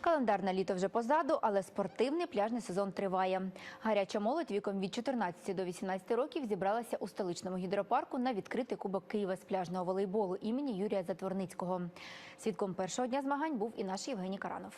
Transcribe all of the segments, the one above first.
Календарне літо вже позаду, але спортивний пляжний сезон триває. Гаряча молодь віком від 14 до 18 років зібралася у столичному гідропарку на відкритий кубок Києва з пляжного волейболу імені Юрія Затворницького. Свідком першого дня змагань був і наш Євгеній Каранов.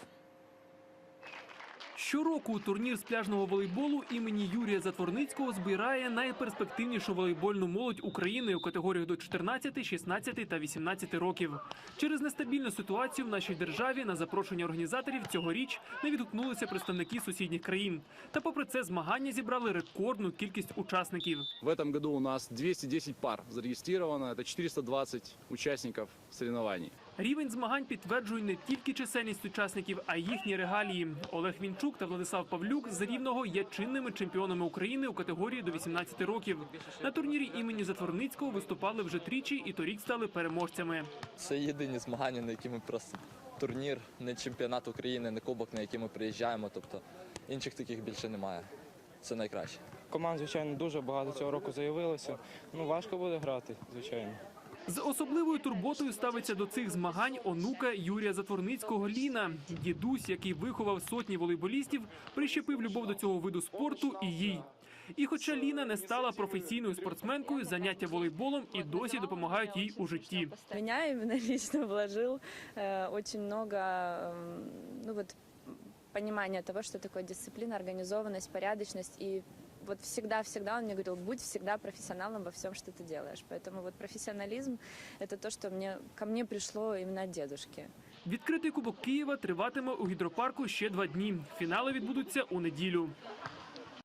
Щороку турнір з пляжного волейболу імені Юрія Затворницького збирає найперспективнішу волейбольну молодь України у категоріях до 14, 16 та 18 років. Через нестабільну ситуацію в нашій державі на запрошення організаторів цьогоріч не відгукнулися представники сусідніх країн. Та попри це змагання зібрали рекордну кількість учасників. В этом году у нас 210 пар зарегистрировано. Это 420 участников соревнований. Рівень змагань підтверджує не тільки чисельність учасників, а й їхні регалії. Олег Вінчук та Владислав Павлюк з Рівного є чинними чемпіонами України у категорії до 18 років. На турнірі імені Затворницького виступали вже тричі і торік стали переможцями. Це єдині змагання, на які ми просто турнір, не чемпіонат України, не кубок, на який ми приїжджаємо. Тобто інших таких більше немає. Це найкраще. Команд, звичайно, дуже багато цього року заявилося. Ну, важко буде грати, звичайно. З особливою турботою ставиться до цих змагань онука Юрія Затворницького Ліна. Дідусь, який виховав сотні волейболістів, прищепив любов до цього виду спорту і їй. І хоча Ліна не стала професійною спортсменкою, заняття волейболом і досі допомагають їй у житті. Меня именно лично вложил э, очень много эм, ну вот, понимания того, что такое дисциплина, организованность, порядочность. И вот всегда-всегда он мне говорил, будь всегда профессионалом во всем, что ты делаешь. Поэтому вот профессионализм – это то, что мне, ко мне пришло именно от дедушки. Відкритий кубок Києва триватиме у гідропарку ще два дні. Фінали відбудуться у неділю.